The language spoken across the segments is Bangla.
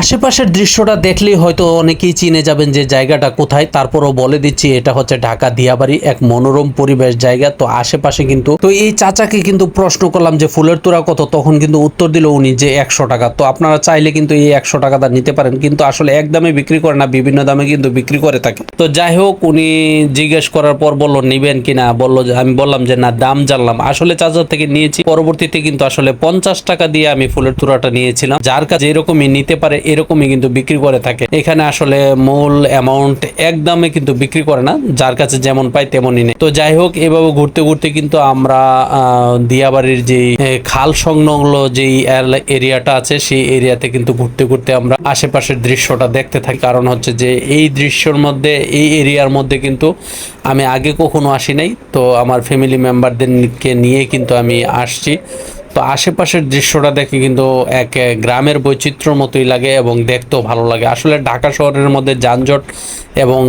আশেপাশের দৃশ্যটা দেখলেই হয়তো অনেকেই চিনে যাবেন যে জায়গাটা কোথায়। তারপরও বলে দিচ্ছি, এটা হচ্ছে ঢাকা দিয়াবাড়ি, এক মনোরম পরিবেশ জায়গা। তো আশেপাশে কিন্তু, তো এই চাচাকে কিন্তু প্রশ্ন করলাম যে ফুলের তোড়া কত? তখন কিন্তু উত্তর দিল উনি যে একশো টাকা। তো আপনারা চাইলে কিন্তু এই একশো টাকাটা নিতে পারেন, কিন্তু আসলে এক দামে বিক্রি করে না, বিভিন্ন দামে কিন্তু বিক্রি করে থাকে। তো যাই হোক, উনি জিজ্ঞেস করার পর বলল, নিবেন কিনা বলল যে, আমি বললাম যে, না, দাম জানলাম। আসলে চাচার থেকে নিয়েছি, পরবর্তীতে কিন্তু আসলে পঞ্চাশ টাকা দিয়ে আমি ফুলের তোড়াটা নিয়েছিলাম। যার কাছে এরকমই নিতে পারে এরকমই কিন্তু বিক্রি করে থাকে। এখানে আসলে মূল অ্যামাউন্ট এক দামে কিন্তু বিক্রি করে না, যার কাছে যেমন পাই তেমনই নেই তো যাই হোক, এভাবে ঘুরতে ঘুরতে কিন্তু আমরা দিয়াবাড়ির যে খাল সংলগ্ন যেই এরিয়াটা আছে, সেই এরিয়াতে কিন্তু ঘুরতে ঘুরতে আমরা আশেপাশের দৃশ্যটা দেখতে থাকি। কারণ হচ্ছে যে, এই দৃশ্যর মধ্যে, এই এরিয়ার মধ্যে কিন্তু আমি আগে কখনো আসি নাই। তো আমার ফ্যামিলি মেম্বারদেরকে নিয়ে কিন্তু আমি আসছি। তো আশেপাশের দৃশ্যটা দেখে কিন্তু এক গ্রামের বৈচিত্র্য মতোই লাগে এবং দেখতেও ভালো লাগে। আসলে ঢাকা শহরের মধ্যে যানজট এবং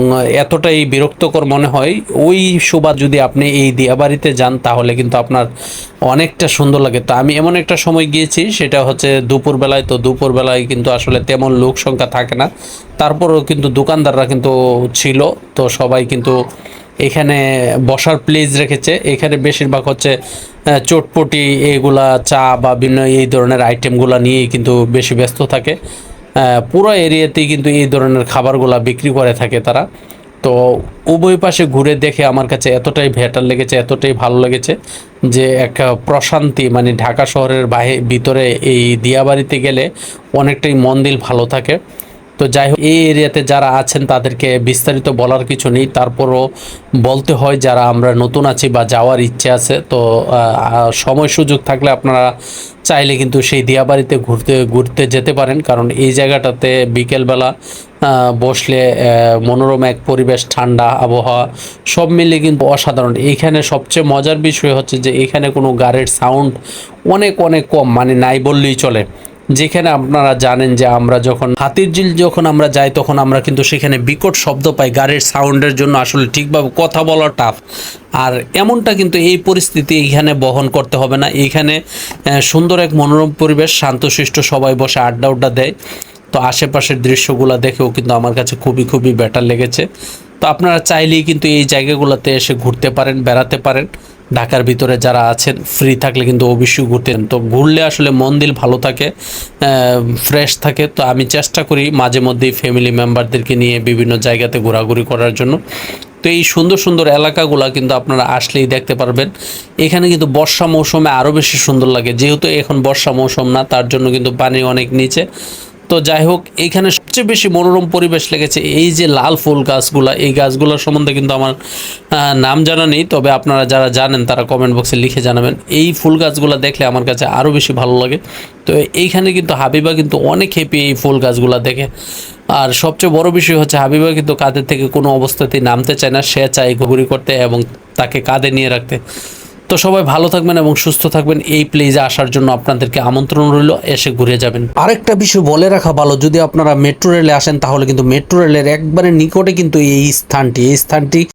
এতটাই বিরক্তকর মনে হয়, ওই সুবাদ যদি আপনি এই দিয়াবাড়িতে যান তাহলে কিন্তু আপনার অনেকটা সুন্দর লাগে। তো আমি এমন একটা সময় গিয়েছি, সেটা হচ্ছে দুপুরবেলায়। তো দুপুরবেলায় কিন্তু আসলে তেমন লোক সংখ্যা থাকে না। তারপরেও কিন্তু দোকানদাররা কিন্তু ছিল। তো সবাই কিন্তু এখানে বসার প্লেস রেখেছে। এখানে বেশিরভাগ হচ্ছে চটপটি, এগুলা চা বা বিভিন্ন এই ধরনের আইটেমগুলা নিয়েই কিন্তু বেশি ব্যস্ত থাকে। পুরো এরিয়াতেই কিন্তু এই ধরনের খাবারগুলা বিক্রি করে থাকে তারা। তো উভয় পাশে ঘুরে দেখে আমার কাছে এতটাই ভেটার লেগেছে, এতটাই ভালো লেগেছে যে একটা প্রশান্তি মানে ঢাকা শহরের বাহি, ভিতরে এই দিয়াবাড়িতে গেলে অনেকটাই মন দিল ভালো থাকে। তো যাই হোক, এই এরিয়াতে যারা আছেন তাদেরকে বিস্তারিত বলার কিছু নেই। তারপরও বলতে হয়, যারা আমরা নতুন আছি বা যাওয়ার ইচ্ছে আছে, তো সময় সুযোগ থাকলে আপনারা চাইলে কিন্তু সেই দিয়াবাড়িতে ঘুরতে ঘুরতে যেতে পারেন। কারণ এই জায়গাটাতে বিকেলবেলা বসলে মনোরম এক পরিবেশ, ঠান্ডা আবহাওয়া, সব মিলে কিন্তু অসাধারণ। এইখানে সবচেয়ে মজার বিষয় হচ্ছে যে, এখানে কোনো গাড়ির সাউন্ড অনেক অনেক কম মানে নাই বললেই চলে। যেখানে আপনারা জানেন যে আমরা যখন হাতির ঝিল যখন আমরা যাই, তখন আমরা কিন্তু সেখানে বিকট শব্দ পাই। গাড়ির সাউন্ডের জন্য আসলে ঠিকভাবে কথা বলা টাফ আর এমনটা কিন্তু এই পরিস্থিতি এইখানে বহন করতে হবে না। এইখানে সুন্দর এক মনোরম পরিবেশ, শান্তশিষ্ট সবাই বসে আড্ডা উড্ডা দেয়। তো আশেপাশের দৃশ্যগুলো দেখেও কিন্তু আমার কাছে খুবই খুবই বেটার লেগেছে। তো আপনারা চাইলেই কিন্তু এই জায়গাগুলোতে এসে ঘুরতে পারেন, বেড়াতে পারেন। ঢাকার ভিতরে যারা আছেন ফ্রি থাকলে কিন্তু অবশ্যই ঘুরতেন। তো ঘুরলে আসলে মন দিল ভালো থাকে ফ্রেশ থাকে। তো আমি চেষ্টা করি মাঝে মধ্যেই ফ্যামিলি মেম্বারদেরকে নিয়ে বিভিন্ন জায়গাতে ঘোরাঘুরি করার জন্য। তো এই সুন্দর সুন্দর এলাকাগুলো কিন্তু আপনারা আসলেই দেখতে পারবেন। এখানে কিন্তু বর্ষা মৌসুমে আরও বেশি সুন্দর লাগে। যেহেতু এখন বর্ষা মৌসুম না, তার জন্য কিন্তু পানি অনেক নিচে। তো যাই হোক এইখানে সবচেয়ে বেশি মনোরম পরিবেশ লেগেছে এই যে লাল ফুল গাছগুলা। এই গাছগুলোর সম্বন্ধে কিন্তু আমার নাম জানা নেই, তবে আপনারা যারা জানেন তারা কমেন্ট বক্সে লিখে জানাবেন। এই ফুল গাছগুলো দেখলে আমার কাছে আরও বেশি ভালো লাগে। তো এইখানে কিন্তু হাবিবা কিন্তু অনেক হ্যাপি এই ফুল গাছগুলা দেখে। আর সবচেয়ে বড় বিষয় হচ্ছে হাবিবা কিন্তু কাঁধের থেকে কোনো অবস্থাতেই নামতে চায় না। সে চায় ঘুরি করতে এবং তাকে কাঁধে নিয়ে রাখতে। তো সবাই ভালো থাকবেন এবং সুস্থ থাকবেন। এই প্লেজে আসার জন্য আপনাদেরকে আমন্ত্রণ রইল। এসে ঘুরে যাবেন। আরেকটা বিষয় বলে রাখা ভালো, যদি আপনারা মেট্রো রেলে আসেন তাহলে কিন্তু মেট্রো রেলের একবারে নিকটে কিন্তু এই স্থানটি এই স্থানটি